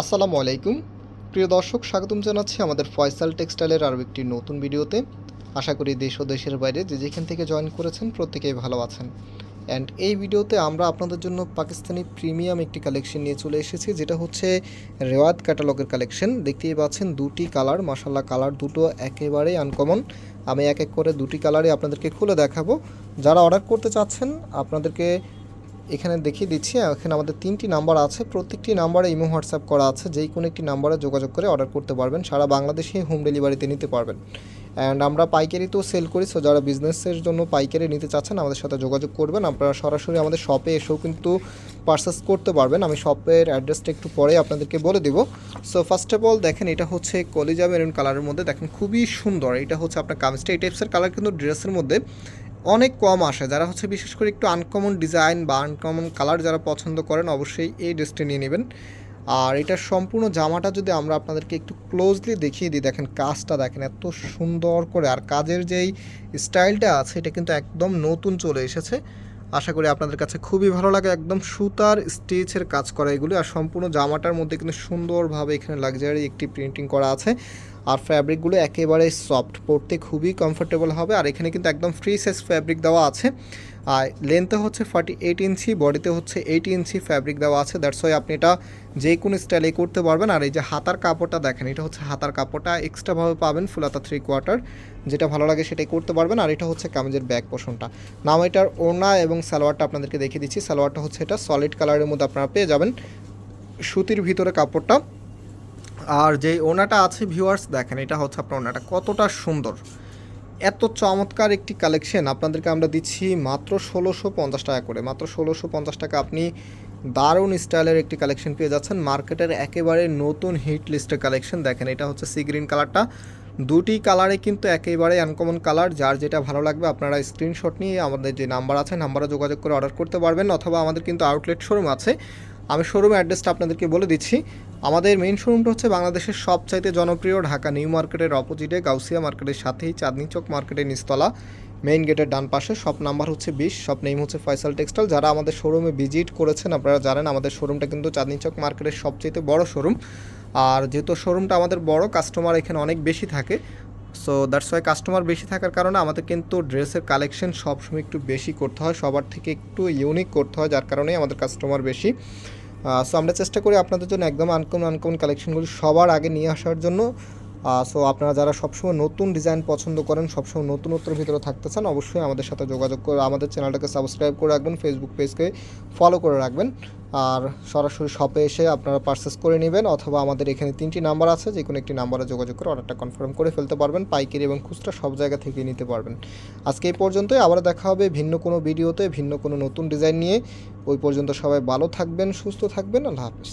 আসসালামু আলাইকুম। প্রিয় দর্শক, স্বাগতম জানাচ্ছি আমাদের ফয়সাল টেক্সটাইলের আরও একটি নতুন ভিডিওতে। আশা করি দেশ ও দেশের বাইরে যে যেখান থেকে জয়েন করেছেন প্রত্যেকেই ভালো আছেন। অ্যান্ড এই ভিডিওতে আমরা আপনাদের জন্য পাকিস্তানি প্রিমিয়াম একটি কালেকশন নিয়ে চলে এসেছি, যেটা হচ্ছে রেওয়াত ক্যাটালগের কালেকশন। দেখতেই পাচ্ছেন দুটি কালার মাসাল্লাহ কালার দুটো একেবারেই আনকমন আমি এক এক করে দুটি কালারই আপনাদেরকে খুলে দেখাবো। যারা অর্ডার করতে চাচ্ছেন, আপনাদেরকে এখানে দেখিয়ে দিচ্ছি, এখানে আমাদের তিনটি নাম্বার আছে। প্রত্যেকটি নাম্বারে ইমো, হোয়াটসঅ্যাপ করা আছে। যেই কোনো একটি নাম্বারে যোগাযোগ করে অর্ডার করতে পারবেন। সারা বাংলাদেশে হোম ডেলিভারিতে নিতে পারবেন। অ্যান্ড আমরা পাইকারিতেও সেল করি। সো যারা বিজনেসের জন্য পাইকারি নিতে চাচ্ছেন, আমাদের সাথে যোগাযোগ করবেন। আপনারা সরাসরি আমাদের শপে এসেও কিন্তু পারচেস করতে পারবেন। আমি শপের অ্যাড্রেসটা একটু পরে আপনাদেরকে বলে দেবো। সো ফার্স্ট অফ অল দেখেন, এটা হচ্ছে কলিজা মেরুন কালারের মধ্যে। দেখেন, খুবই সুন্দর। এটা হচ্ছে আপনার কামিজটা এই টাইপসের কালার কিন্তু ড্রেসের মধ্যে অনেক কম আসে। যারা হচ্ছে বিশেষ করে একটু আনকমন ডিজাইন বা আনকমন কালার যারা পছন্দ করেন, অবশ্যই এই ড্রেসটি নিয়ে নেবেন। আর এটার সম্পূর্ণ জামাটা যদি আমরা আপনাদেরকে একটু ক্লোজলি দেখিয়ে দিই, দেখেন কাজটা দেখেন এত সুন্দর করে। আর কাজের যেই স্টাইলটা আছে, এটা কিন্তু একদম নতুন চলে এসেছে। আশা করি আপনাদের কাছে খুবই ভালো লাগে। একদম সুতার স্টিচের কাজ করা এগুলি। আর সম্পূর্ণ জামাটার মধ্যে কিন্তু সুন্দরভাবে এখানে লাক্সারি একটি প্রিন্টিং করা আছে। আর ফ্যাব্রিকগুলো একেবারে সফট পরতে খুবই কমফোর্টেবল হবে। আর এখানে কিন্তু একদম ফ্রি সাইজ ফ্যাব্রিক দেওয়া আছে। আর লেন্থে হচ্ছে ফর্টি এইট ইঞ্চি বডিতে হচ্ছে এইট ইঞ্চি ফ্যাব্রিক দেওয়া আছে। দ্যাটস ওয়াই আপনি এটা যে কোনো স্টাইলে করতে পারবেন। আর এই যে হাতার কাপড়টা দেখেন, এটা হচ্ছে হাতার কাপড়টা এক্সট্রাভাবে পাবেন, ফুলাতা থ্রি কোয়ার্টার যেটা ভালো লাগে সেটাই করতে পারবেন। আর এটা হচ্ছে কামিজের ব্যাক পোষণটা নাম এটার ওড়না এবং সালোয়ারটা আপনাদেরকে দেখিয়ে দিচ্ছি। সালোয়ারটা হচ্ছে এটা সলিড কালারের মধ্যে আপনারা পেয়ে যাবেন। সুতির ভিতরে কাপড়টা আর যে ওনাটা আছে ভিউয়ার্স দেখেন, এটা হচ্ছে আপনার ওনাটা। কতটা সুন্দর। এত চমৎকার একটি কালেকশন আপনাদেরকে আমরা দিচ্ছি মাত্র ষোলোশো পঞ্চাশ টাকা করে। মাত্র ষোলোশো পঞ্চাশ টাকা আপনি দারুণ স্টাইলের একটি কালেকশন পেয়ে যাচ্ছেন। মার্কেটের একেবারে নতুন হিট লিস্টের কালেকশন দেখেন, এটা হচ্ছে সি গ্রিন কালারটা দুটি কালারে কিন্তু একেবারে আনকমন কালার যার যেটা ভালো লাগবে, আপনারা স্ক্রিনশট নিয়ে আমাদের যে নাম্বার আছে নাম্বারে যোগাযোগ করে অর্ডার করতে পারবেন। অথবা আমাদের কিন্তু আউটলেট শোরুম আছে। আমি শোরুম অ্যাড্রেসটা আপনাদেরকে বলে দিচ্ছি। আমাদের মেইন শোরুমটা হচ্ছে বাংলাদেশের সবচাইতে জনপ্রিয় ঢাকা নিউ মার্কেটের অপোজিটে গাউসিয়া মার্কেটের সাথেই চাঁদনি চক মার্কেটের নিচতলা। মেইন গেটের ডান পাশে শপ নাম্বার হচ্ছে বিশ শপ নেম হচ্ছে ফয়সাল টেক্সটাইল যারা আমাদের শোরুমে ভিজিট করেছেন, আপনারা জানেন আমাদের শোরুমটা কিন্তু চাঁদনি চক মার্কেটের সবচেয়ে বড় শোরুম আর যেহেতু শোরুমটা আমাদের বড় কাস্টমার এখানে অনেক বেশি থাকে সো দ্যাটস ওয়াই কাস্টমার বেশি থাকার কারণে আমাদের কিন্তু ড্রেসের কালেকশন সবসময় একটু বেশি করতে হয়, সবার থেকে একটু ইউনিক করতে হয়, যার কারণে আমাদের কাস্টমার বেশি। সো আমরা চেষ্টা করি আপনাদের জন্য একদম আনকমন আনকমন কালেকশনগুলি সবার আগে নিয়ে আসার জন্য। সো আপনারা যারা সবসময় নতুন ডিজাইন পছন্দ করেন, সবসময় নতুনত্বের ভিতরে থাকতে চান, অবশ্যই আমাদের সাথে যোগাযোগ করে আমাদের চ্যানেলটাকে সাবস্ক্রাইব করে রাখবেন ফেসবুক পেজকে ফলো করে রাখবেন। আর সরাসরি শপে এসে আপনারা পারচেস করে নেবেন, অথবা আমাদের এখানে তিনটি নাম্বার আছে যে কোনো একটি নাম্বারে যোগাযোগ করে অর্ডারটা কনফার্ম করে ফেলতে পারবেন, পাইকারি এবং খুচরা সব জায়গা থেকে নিতে পারবেন। আজকে এই পর্যন্তই আবার দেখা হবে ভিন্ন কোনো ভিডিওতে ভিন্ন কোনো নতুন ডিজাইন নিয়ে। ওই পর্যন্ত সবাই ভালো থাকবেন, সুস্থ থাকবেন, আল্লাহ হাফিজ।